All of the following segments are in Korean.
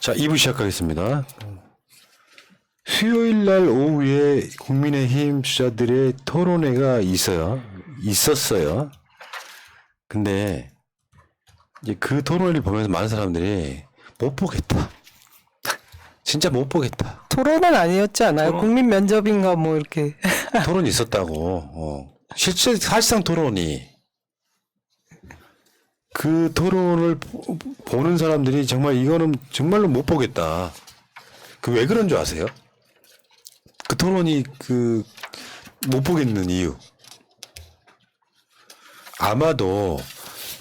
자, 2부 시작하겠습니다. 수요일 날 오후에 국민의힘 주자들의 토론회가 있어요. 있었어요. 근데 이제 그 토론회를 보면서 많은 사람들이 못 보겠다. 진짜 못 보겠다. 토론은 아니었지 않아요? 국민 면접인가 뭐 이렇게. 토론이 있었다고. 어. 실제 사실상 토론이 그 토론을 보- 보는 사람들이 정말 이거는 정말로 못 보겠다. 그 왜 그런 줄 아세요? 그 토론이 그 못 보겠는 이유. 아마도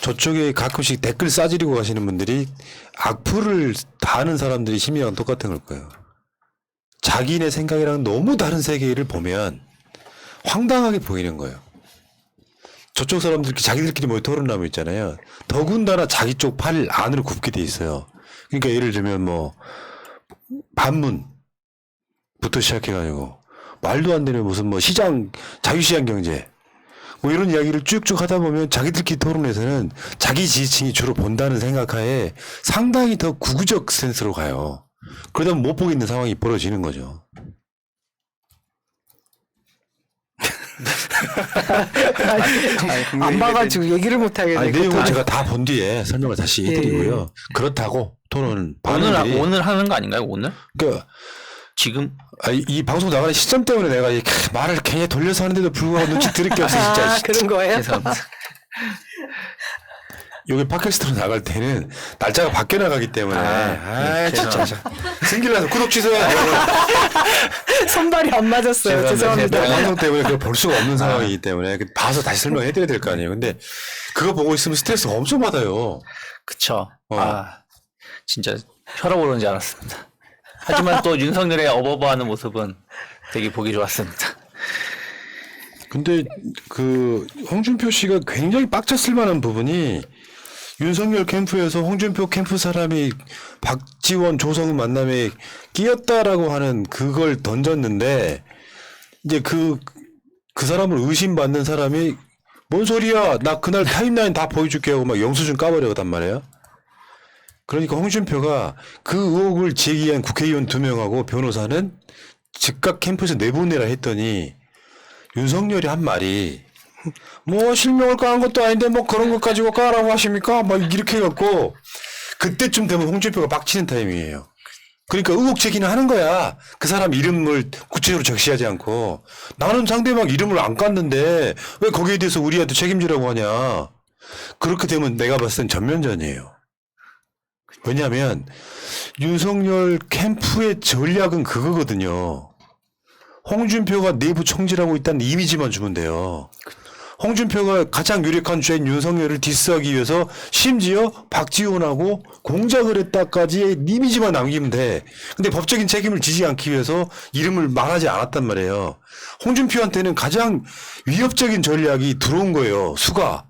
저쪽에 가끔씩 댓글 싸지르고 가시는 분들이 악플을 다하는 사람들이 심리랑 똑같은 걸 거예요. 자기네 생각이랑 너무 다른 세계를 보면 황당하게 보이는 거예요. 저쪽 사람들 자기들끼리 모여 토론하면 있잖아요. 더군다나 자기 쪽 팔 안으로 굽게 돼 있어요. 그러니까 예를 들면 뭐 반문부터 시작해가지고 말도 안 되는 무슨 뭐 시장 자유시장 경제 뭐 이런 이야기를 쭉쭉 하다 보면 자기들끼리 토론에서는 자기 지지층이 주로 본다는 생각하에 상당히 더 구구적 센스로 가요. 그러다 보면 못 보겠는 상황이 벌어지는 거죠. 안 봐가지고 얘기를 못 하겠네. 아니 내용을 그것도. 제가 다 본 뒤에 설명을 다시 예, 해드리고요. 그렇다고 토론 오늘 하- 반응들이 오늘 하는 거 아닌가요? 오늘? 그러니까 지금 아, 이, 이 방송 나가는 시점 때문에 내가 이 캬, 말을 괜히 돌려서 하는데도 불구하고 눈치 들을 게 없어 진짜. 아, 그런 거예요? 죄송합니다. 여기 팟캐스트로 나갈 때는 날짜가 바뀌어 나가기 때문에 아, 네, 진짜 승길나서 구독 취소해. 손발이 안 맞았어요. 죄송합니다. 네, 방송 때문에 그걸 볼 수가 없는 상황이기 때문에 그 봐서 다시 설명해 드려야 될 거 아니에요. 근데 그거 보고 있으면 스트레스 엄청 받아요. 그쵸. 어. 아 진짜 혈압 오르는 줄 알았습니다. 하지만 또 윤석열의 어버버하는 모습은 되게 보기 좋았습니다. 근데 그 홍준표 씨가 굉장히 빡쳤을 만한 부분이 윤석열 캠프에서 홍준표 캠프 사람이 박지원 조성은 만남에 끼었다라고 하는 그걸 던졌는데 이제 그그 사람을 의심받는 사람이 뭔 소리야 나 그날 타임라인 다 보여줄게 하고 막 영수증 까버려단 말이에요. 그러니까 홍준표가 그 의혹을 제기한 국회의원 두 명하고 변호사는 즉각 캠프에서 내보내라 했더니 윤석열이 한 말이 뭐 실명을 까는 것도 아닌데 뭐 그런 것 가지고 까라고 하십니까? 막 이렇게 해갖고 그때쯤 되면 홍준표가 빡치는 타이밍이에요. 그러니까 의혹 제기는 하는 거야. 그 사람 이름을 구체적으로 적시하지 않고 나는 상대방 이름을 안 깠는데 왜 거기에 대해서 우리한테 책임지라고 하냐. 그렇게 되면 내가 봤을 땐 전면전이에요. 왜냐하면 윤석열 캠프의 전략은 그거거든요. 홍준표가 내부 총질하고 있다는 이미지만 주면 돼요. 홍준표가 가장 유력한 죄인 윤석열을 디스하기 위해서 심지어 박지원하고 공작을 했다까지의 이미지만 남기면 돼. 근데 법적인 책임을 지지 않기 위해서 이름을 말하지 않았단 말이에요. 홍준표한테는 가장 위협적인 전략이 들어온 거예요. 수가.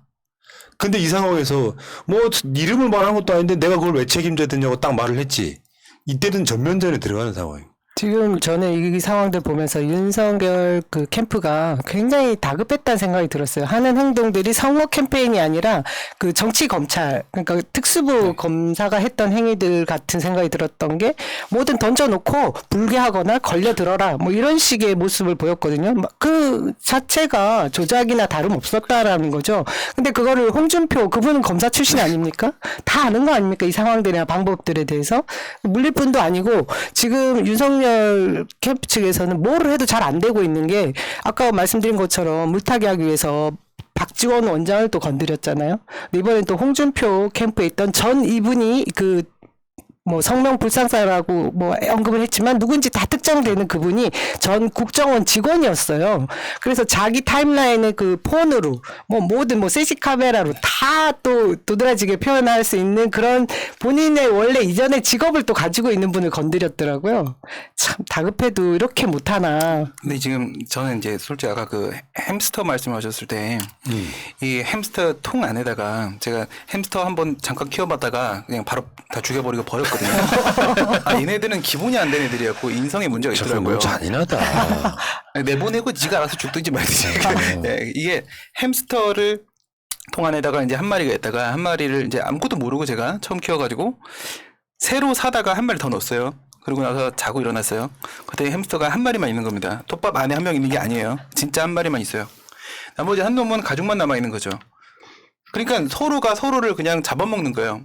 근데 이 상황에서 뭐 이름을 말한 것도 아닌데 내가 그걸 왜 책임져야 되냐고 딱 말을 했지. 이때는 전면전에 들어가는 상황이에요. 지금 저는 이 상황들 보면서 윤석열 그 캠프가 굉장히 다급했다는 생각이 들었어요. 하는 행동들이 선거 캠페인이 아니라 그 정치 검찰, 그러니까 특수부 검사가 했던 행위들 같은 생각이 들었던 게 뭐든 던져놓고 불개하거나 걸려들어라 뭐 이런 식의 모습을 보였거든요. 막그 자체가 조작이나 다름 없었다라는 거죠. 근데 그거를 홍준표 그분은 검사 출신 아닙니까? 다 아는 거 아닙니까? 이 상황들이나 방법들에 대해서 물릴 뿐도 아니고 지금 윤석열 캠프 측에서는 뭐를 해도 잘 안 되고 있는 게 아까 말씀드린 것처럼 물타기 하기 위해서 박지원 원장을 또 건드렸잖아요. 이번엔 또 홍준표 캠프에 있던 전 이분이 그 뭐 성명 불상사라고 뭐 언급을 했지만 누군지 다 특정되는 그분이 전 국정원 직원이었어요. 그래서 자기 타임라인에 그 폰으로 뭐 모든 뭐 CC 카메라로 다 또 도드라지게 표현할 수 있는 그런 본인의 원래 이전의 직업을 또 가지고 있는 분을 건드렸더라고요. 참 다급해도 이렇게 못하나. 근데 지금 저는 이제 솔직히 아까 그 햄스터 말씀하셨을 때이 햄스터 통 안에다가 제가 햄스터 한번 잠깐 키워봤다가 그냥 바로 다 죽여버리고 버 렸거든요. 아, 얘네들은 기본이 안 된 애들이었고 인성에 문제가 저거 있더라고요. 너무 잔인하다. 아니, 내보내고 지가 알아서 죽든지 말든지. 네, 이게 햄스터를 통 안에다가 이제 한 마리가 있다가 한 마리를 이제 아무것도 모르고 제가 처음 키워가지고 새로 사다가 한 마리 더 넣었어요. 그러고 나서 자고 일어났어요. 그때 햄스터가 한 마리만 있는 겁니다. 톱밥 안에 한 명 있는 게 아니에요. 진짜 한 마리만 있어요. 나머지 한 놈은 가죽만 남아 있는 거죠. 그러니까 서로가 서로를 그냥 잡아먹는 거예요.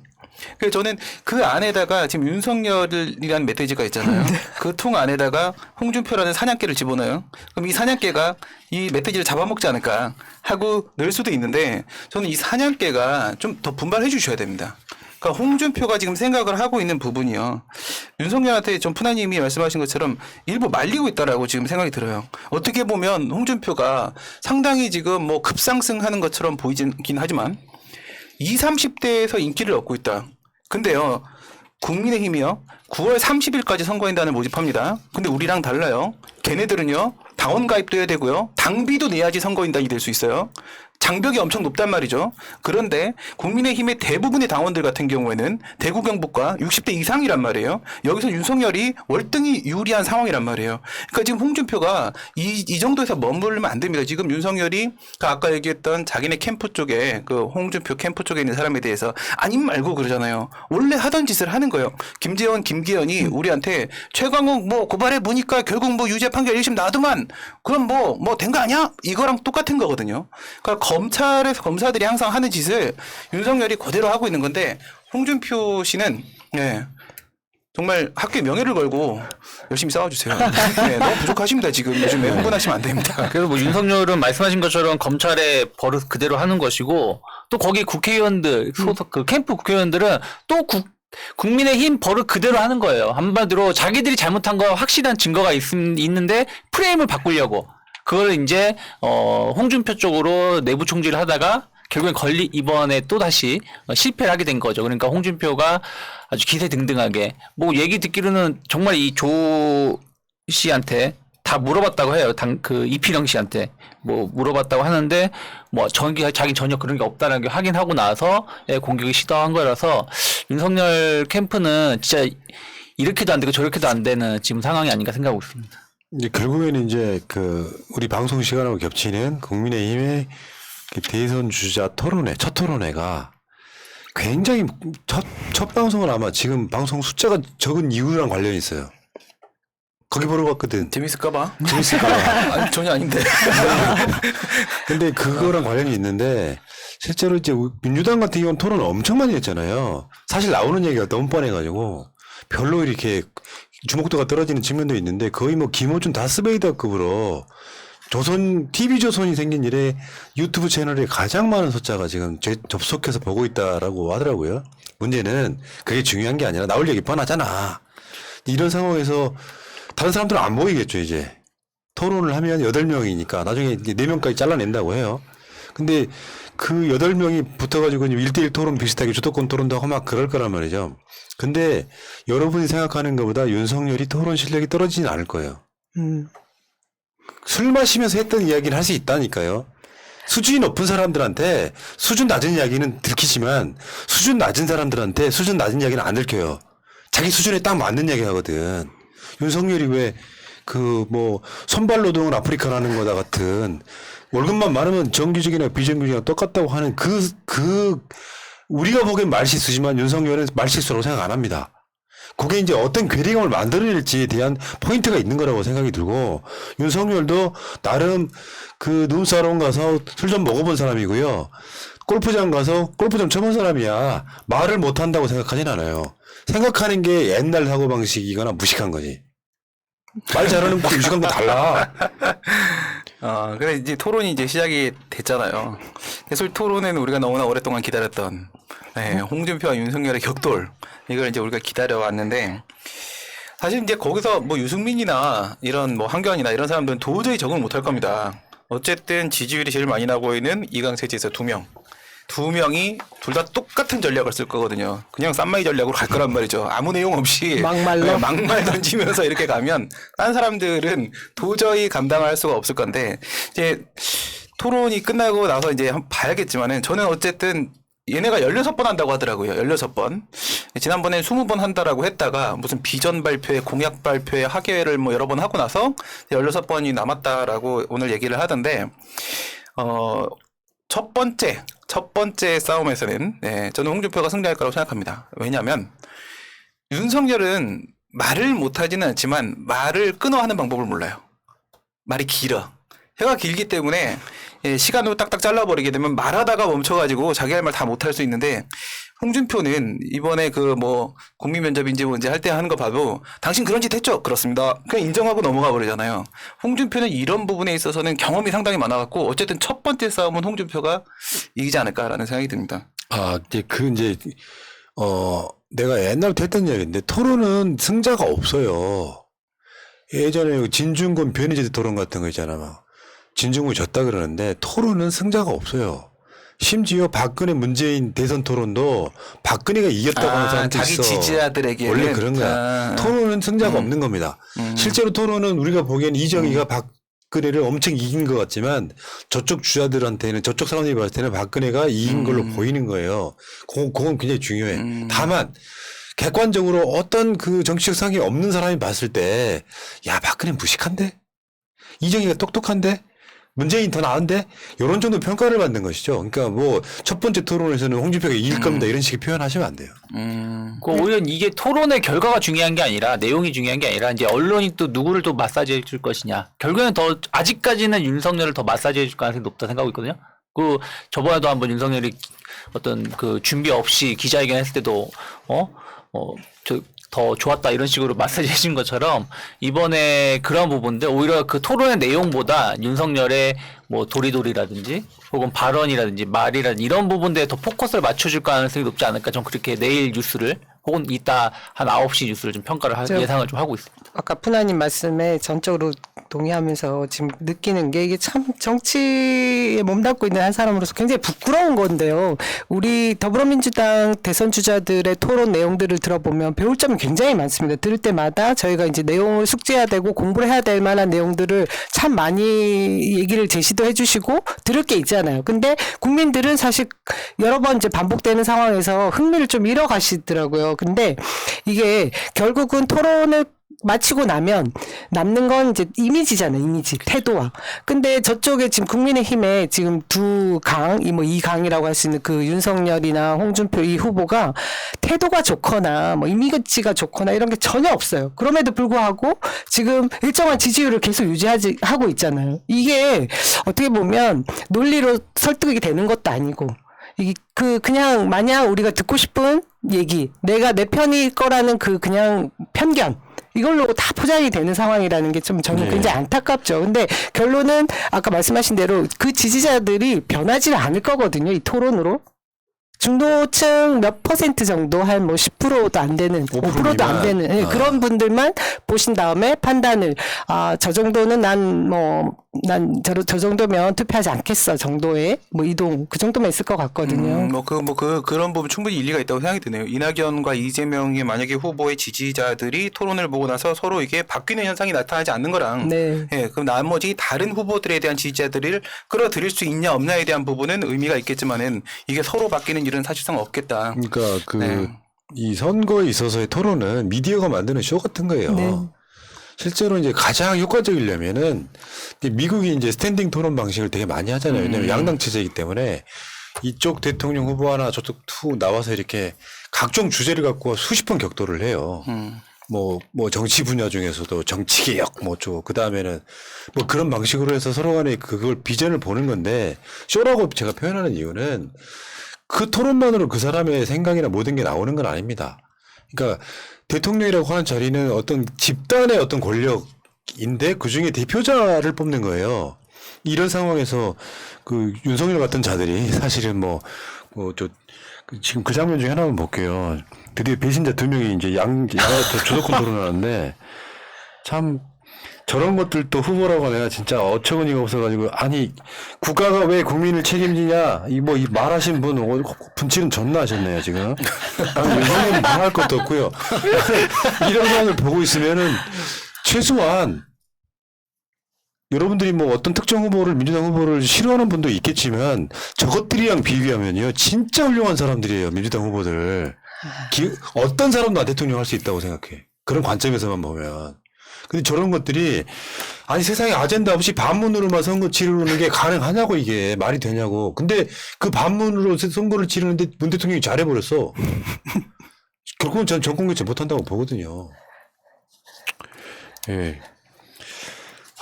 그래서 저는 그 안에다가 지금 윤석열이라는 메시지가 있잖아요. 그 통 안에다가 홍준표라는 사냥개를 집어넣어요. 그럼 이 사냥개가 이 메시지를 잡아먹지 않을까 하고 넣을 수도 있는데 저는 이 사냥개가 좀 더 분발해 주셔야 됩니다. 그러니까 홍준표가 지금 생각을 하고 있는 부분이요. 윤석열한테 전 푸나님이 말씀하신 것처럼 일부 말리고 있다라고 지금 생각이 들어요. 어떻게 보면 홍준표가 상당히 지금 뭐 급상승하는 것처럼 보이긴 하지만 20, 30대에서 인기를 얻고 있다. 근데요, 국민의힘이요, 9월 30일까지 선거인단을 모집합니다. 근데 우리랑 달라요. 걔네들은요, 당원 가입도 해야 되고요, 당비도 내야지 선거인단이 될 수 있어요. 장벽이 엄청 높단 말이죠. 그런데 국민의힘의 대부분의 당원들 같은 경우에는 대구 경북과 60대 이상이란 말이에요. 여기서 윤석열이 월등히 유리한 상황이란 말이에요. 그러니까 지금 홍준표가 이, 이 정도에서 머무르면 안 됩니다. 지금 윤석열이 그 아까 얘기했던 자기네 캠프 쪽에 그 홍준표 캠프 쪽에 있는 사람에 대해서 아님 말고 그러잖아요. 원래 하던 짓을 하는 거예요. 김재원, 김기현이 우리한테 최광욱 뭐 고발해 보니까 결국 뭐 유죄 판결 1심 나도만 그럼 뭐 뭐 된 거 아니야? 이거랑 똑같은 거거든요. 그러니까 검찰에서 검사들이 항상 하는 짓을 윤석열이 그대로 하고 있는 건데 홍준표 씨는 예. 정말 학교의 명예를 걸고 열심히 싸워주세요. 네, 너무 부족하십니다 지금 요즘에 흥분하시면 안 됩니다. 그래서 뭐 윤석열은 말씀하신 것처럼 검찰의 버릇 그대로 하는 것이고 또 거기 국회의원들 소속 그 캠프 국회의원들은 또 국, 국민의힘 버릇 그대로 하는 거예요. 한마디로 자기들이 잘못한 거 확실한 증거가 있, 있는데 프레임을 바꾸려고 그걸 이제 어 홍준표 쪽으로 내부 총질을 하다가 결국엔 걸리 이번에 또 다시 어, 실패를 하게 된 거죠. 그러니까 홍준표가 아주 기세등등하게 뭐 얘기 듣기로는 정말 이 조 씨한테 다 물어봤다고 해요. 당 그 이필영 씨한테 뭐 물어봤다고 하는데 뭐 전기 자기 전혀 그런 게 없다는 게 확인하고 나서 예, 공격이 시도한 거라서 윤석열 캠프는 진짜 이렇게도 안 되고 저렇게도 안 되는 지금 상황이 아닌가 생각하고 있습니다. 이제 결국에는 이제 그 우리 방송 시간하고 겹치는 국민의힘의 그 대선 주자 토론회 첫 토론회가 굉장히 첫, 첫 방송은 아마 지금 방송 숫자가 적은 이유랑 관련이 있어요. 거기 보러 갔거든. 재밌을까봐? 재밌을까? 아니, 전혀 아닌데. 근데 그거랑 관련이 있는데 실제로 이제 우- 민주당 같은 경우는 토론 엄청 많이 했잖아요. 사실 나오는 얘기가 너무 뻔해가지고 별로 이렇게 주목도가 떨어지는 측면도 있는데 거의 뭐 김호준 다스베이더급으로 조선 TV 조선이 생긴 이래 유튜브 채널에 가장 많은 숫자가 지금 제- 접속해서 보고 있다라고 하더라고요. 문제는 그게 중요한 게 아니라 나올 얘기 뻔하잖아. 이런 상황에서 다른 사람들은 안 보이겠죠 이제. 토론을 하면 여덟 명이니까 나중에 네 명까지 잘라낸다고 해요. 근데 그 여덟 명이 붙어가지고 일대일 토론 비슷하게 주도권 토론도 하고 막 그럴 거란 말이죠. 근데 여러분이 생각하는 것보다 윤석열이 토론 실력이 떨어지진 않을 거예요. 음. 술 마시면서 했던 이야기를 할 수 있다니까요. 수준이 높은 사람들한테 수준 낮은 이야기는 들키지만 수준 낮은 사람들한테 수준 낮은 이야기는 안 들켜요. 자기 수준에 딱 맞는 이야기 하거든. 윤석열이 왜 그 뭐 선발 노동은 아프리카라는 거다 같은 월급만 많으면 정규직이나 비정규직이나 똑같다고 하는 그, 그, 우리가 보기엔 말실수지만 윤석열은 말실수라고 생각 안 합니다. 그게 이제 어떤 괴리감을 만들어낼지에 대한 포인트가 있는 거라고 생각이 들고 윤석열도 나름 그 눈사롱 가서 술 좀 먹어본 사람이고요. 골프장 가서 골프 좀 쳐본 사람이야. 말을 못 한다고 생각하진 않아요. 생각하는 게 옛날 사고방식이거나 무식한 거지. 말 잘하는 거 무식한 거 달라. 어, 그래 이제 토론이 이제 시작이 됐잖아요. 사실 토론에는 우리가 너무나 오랫동안 기다렸던 네, 홍준표와 윤석열의 격돌 이걸 이제 우리가 기다려 왔는데 사실 이제 거기서 뭐 유승민이나 이런 뭐 한교안이나 이런 사람들은 도저히 적응 못할 겁니다. 어쨌든 지지율이 제일 많이 나고 있는 이강세 지에서 두 명. 두 명이 둘 다 똑같은 전략을 쓸 거거든요. 그냥 쌈마이 전략으로 갈 거란 말이죠. 아무 내용 없이 막말로? 네, 막말 던지면서 이렇게 가면 딴 사람들은 도저히 감당할 수가 없을 건데 이제 토론이 끝나고 나서 이제 한번 봐야겠지만은 저는 어쨌든 얘네가 16번 한다고 하더라고요. 16번. 지난번에 20번 한다라고 했다가 무슨 비전 발표에 공약 발표에 하계회를 뭐 여러 번 하고 나서 16번이 남았다라고 오늘 얘기를 하던데 어, 첫 번째, 첫 번째 싸움에서는, 네, 저는 홍준표가 승리할 거라고 생각합니다. 왜냐면, 윤석열은 말을 못하지는 않지만 말을 끊어 하는 방법을 몰라요. 말이 길어. 혀가 길기 때문에 예, 시간으로 딱딱 잘라버리게 되면 말하다가 멈춰가지고 자기 할 말 다 못할 수 있는데 홍준표는 이번에 그뭐 국민 면접인지 뭔지 할 때 하는 거 봐도 당신 그런 짓 했죠? 그렇습니다. 그냥 인정하고 넘어가 버리잖아요. 홍준표는 이런 부분에 있어서는 경험이 상당히 많아갖고 어쨌든 첫 번째 싸움은 홍준표가 이기지 않을까라는 생각이 듭니다. 아, 이제 그 이제 어 내가 옛날부터 했던 이야기인데 토론은 승자가 없어요. 예전에 그 진중권 변희재 토론 같은 거 있잖아. 막 진중권이 졌다 그러는데 토론은 승자가 없어요. 심지어 박근혜 문재인 대선 토론도 박근혜가 이겼다고 하는 아, 사람도 자기 있어. 지지자들에게는 원래 그런 거야. 아, 토론은 승자가 없는 겁니다. 음. 실제로 토론은 우리가 보기엔 이정희가 박근혜를 엄청 이긴 것 같지만 저쪽 주자들한테는 저쪽 사람들이 봤을 때는 박근혜가 이긴 걸로 보이는 거예요. 그건, 그건 굉장히 중요해. 음. 다만 객관적으로 어떤 그 정치적 상이 없는 사람이 봤을 때 야 박근혜 무식한데 이정희가 똑똑한데 문재인 더 나은데 이런 정도 평가를 받는 것이죠. 그러니까 뭐 첫 번째 토론에서는 홍준표가 이길 겁니다 이런 식의 표현하시면 안 돼요. 음. 그 오히려 이게 토론의 결과가 중요한 게 아니라 내용이 중요한 게 아니라 이제 언론이 또 누구를 또 마사지해 줄 것이냐. 결국에는 더 아직까지는 윤석열을 더 마사지해 줄 가능성이 높다 생각하고 있거든요. 그 저번에도 한번 윤석열이 어떤 그 준비 없이 기자회견 했을 때도 어 어 저 더 좋았다 이런 식으로 마사지 해준 것처럼 이번에 그런 부분들 오히려 그 토론의 내용보다 윤석열의 뭐 도리도리라든지 혹은 발언이라든지 말이라든지 이런 부분들에 더 포커스를 맞춰줄 가능성이 높지 않을까 좀 그렇게 내일 뉴스를 혹은 이따 한 9시 뉴스를 좀 평가를 하, 저- 예상을 좀 하고 있습니다. 아까 푸나님 말씀에 전적으로 동의하면서 지금 느끼는 게 이게 참 정치에 몸담고 있는 한 사람으로서 굉장히 부끄러운 건데요. 우리 더불어민주당 대선 주자들의 토론 내용들을 들어보면 배울 점이 굉장히 많습니다. 들을 때마다 저희가 이제 내용을 숙지해야 되고 공부를 해야 될 만한 내용들을 참 많이 얘기를 제시도 해주시고 들을 게 있잖아요. 근데 국민들은 사실 여러 번 이제 반복되는 상황에서 흥미를 좀 잃어가시더라고요. 근데 이게 결국은 토론을 마치고 나면 남는 건 이제 이미지잖아요, 이미지, 태도와. 근데 저쪽에 지금 국민의힘에 지금 두 강, 이 뭐 이 강이라고 할 수 있는 그 윤석열이나 홍준표 이 후보가 태도가 좋거나 뭐 이미지가 좋거나 이런 게 전혀 없어요. 그럼에도 불구하고 지금 일정한 지지율을 계속 유지하지 하고 있잖아요. 이게 어떻게 보면 논리로 설득이 되는 것도 아니고 이게 그 그냥 마냥 우리가 듣고 싶은 얘기, 내가 내 편일 거라는 그 그냥 편견 이걸로 다 포장이 되는 상황이라는 게 좀 저는 네. 굉장히 안타깝죠. 근데 결론은 아까 말씀하신 대로 그 지지자들이 변하지는 않을 거거든요. 이 토론으로. 중도층 몇 퍼센트 정도 한 뭐 10%도 안 되는 5% 5%도 안 미만. 되는 예, 아. 그런 분들만 보신 다음에 판단을 아 저 정도는 난 뭐 난 저 저 정도면 투표하지 않겠어 정도의 뭐 이동 그 정도면 있을 것 같거든요. 음, 뭐그 뭐 그 그런 부분 충분히 일리가 있다고 생각이 드네요. 이낙연과 이재명이 만약에 후보의 지지자들이 토론을 보고 나서 서로 이게 바뀌는 현상이 나타나지 않는 거랑 네. 예, 그럼 나머지 다른 후보들에 대한 지지자들을 끌어들일 수 있냐 없냐에 대한 부분은 의미가 있겠지만은 이게 서로 바뀌는 일은 사실상 없겠다. 그러니까 그 네. 이 선거에 있어서의 토론은 미디어가 만드는 쇼 같은 거예요. 네. 실제로 이제 가장 효과적이려면은 미국이 이제 스탠딩 토론 방식을 되게 많이 하잖아요. 왜냐하면 양당 체제이기 때문에 이쪽 대통령 후보 하나 저쪽 투 나와서 이렇게 각종 주제를 갖고 수십 번 격돌을 해요. 음. 뭐, 뭐 정치 분야 중에서도 정치개혁 뭐 어쩌고 그 다음에는 뭐 그런 방식으로 해서 서로 간에 그걸 비전을 보는 건데 쇼라고 제가 표현하는 이유는 그 토론만으로 그 사람의 생각이나 모든 게 나오는 건 아닙니다. 그러니까 대통령이라고 하는 자리는 어떤 집단의 어떤 권력인데 그 중에 대표자를 뽑는 거예요. 이런 상황에서 그 윤석열 같은 자들이 사실은 뭐, 뭐, 저, 그 지금 그 장면 중에 하나만 볼게요. 드디어 배신자 두 명이 이제 양, 양한테 주도권 토론하는데 참 저런 것들도 후보라고 내가 진짜 어처구니가 없어가지고 아니 국가가 왜 국민을 책임지냐? 이 뭐 이 말하신 분 오늘 분칠은 존나 하셨네요 지금. 나는 윤석열이 말할 것도 없고요. 이런 상황을 보고 있으면은 최소한 여러분들이 뭐 어떤 특정 후보를 민주당 후보를 싫어하는 분도 있겠지만 저것들이랑 비교하면요 진짜 훌륭한 사람들이에요 민주당 후보들. 기- 어떤 사람도 나 대통령 할 수 있다고 생각해. 그런 관점에서만 보면 근데 저런 것들이 아니 세상에 아젠다 없이 반문으로만 선거 치르는 게 가능하냐고 이게 말이 되냐고 근데 그 반문으로 선거를 치르는데 문 대통령이 잘해버렸어 결국은 전 정권 교체 못한다고 보거든요. 예.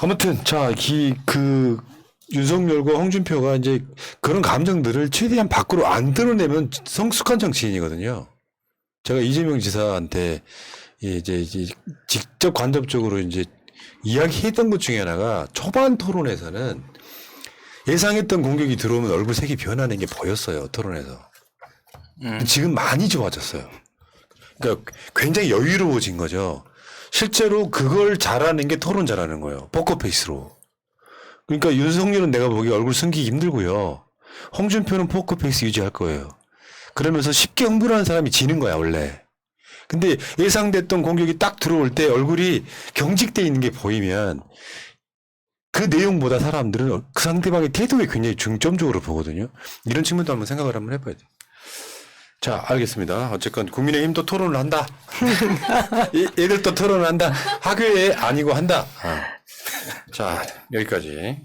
아무튼 자이그 윤석열과 홍준표가 이제 그런 감정들을 최대한 밖으로 안 드러내면 성숙한 정치인이거든요. 제가 이재명 지사한테 이제 이제 직접 간접적으로 이제 이야기했던 것 중에 하나가 초반 토론에서는 예상했던 공격이 들어오면 얼굴 색이 변하는 게 보였어요 토론에서. 지금 많이 좋아졌어요. 그러니까 굉장히 여유로워진 거죠. 실제로 그걸 잘하는 게 토론 잘하는 거예요. 포커페이스로. 그러니까 윤석열은 내가 보기 얼굴 숨기기 힘들고요. 홍준표는 포커페이스 유지할 거예요. 그러면서 쉽게 흥분하는 사람이 지는 거야 원래. 근데 예상됐던 공격이 딱 들어올 때 얼굴이 경직돼 있는 게 보이면 그 내용보다 사람들은 그 상대방의 태도에 굉장히 중점적으로 보거든요. 이런 측면도 한번 생각을 한번 해봐야 돼. 자, 알겠습니다. 어쨌건 국민의힘도 토론을 한다. 이- 얘들도 토론을 한다. 학교에 아니고 한다. 아. 자, 여기까지.